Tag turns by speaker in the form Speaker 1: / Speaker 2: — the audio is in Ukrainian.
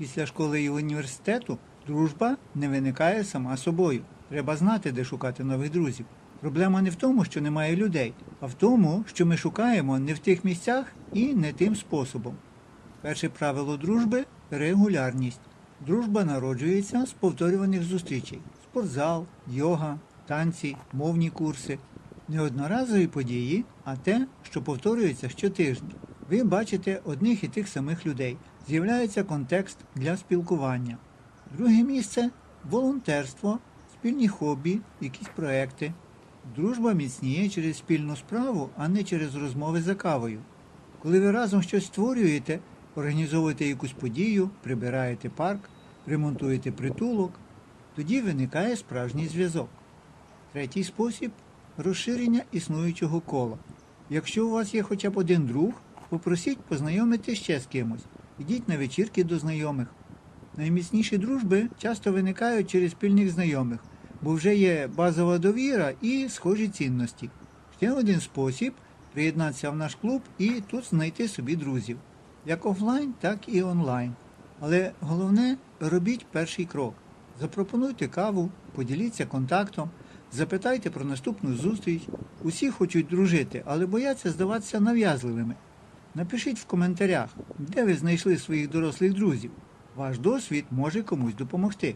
Speaker 1: Після школи і університету дружба не виникає сама собою. Треба знати, де шукати нових друзів. Проблема не в тому, що немає людей, а в тому, що ми шукаємо не в тих місцях і не тим способом. Перше правило дружби регулярність. Дружба народжується з повторюваних зустрічей: спортзал, йога, танці, мовні курси. Не одноразові події, а те, що повторюється щотижня. Ви бачите одних і тих самих людей. З'являється контекст для спілкування. Друге місце волонтерство, спільні хобі, якісь проекти. Дружба міцніє через спільну справу, а не через розмови за кавою. Коли ви разом щось створюєте, організовуєте якусь подію, прибираєте парк, ремонтуєте притулок, тоді виникає справжній зв'язок. Третій спосіб розширення існуючого кола. Якщо у вас є хоча б один друг, попросіть познайомити ще з кимось. Йдіть на вечірки до знайомих. Найміцніші дружби часто виникають через спільних знайомих, бо вже є базова довіра і схожі цінності. Ще один спосіб приєднатися в наш клуб і тут знайти собі друзів. Як офлайн, так і онлайн. Але головне робіть перший крок. Запропонуйте каву, поділіться контактом, запитайте про наступну зустріч. Усі хочуть дружити, але бояться здаватися нав'язливими. Напишіть в коментарях, де ви знайшли своїх дорослих друзів. Ваш досвід може комусь допомогти.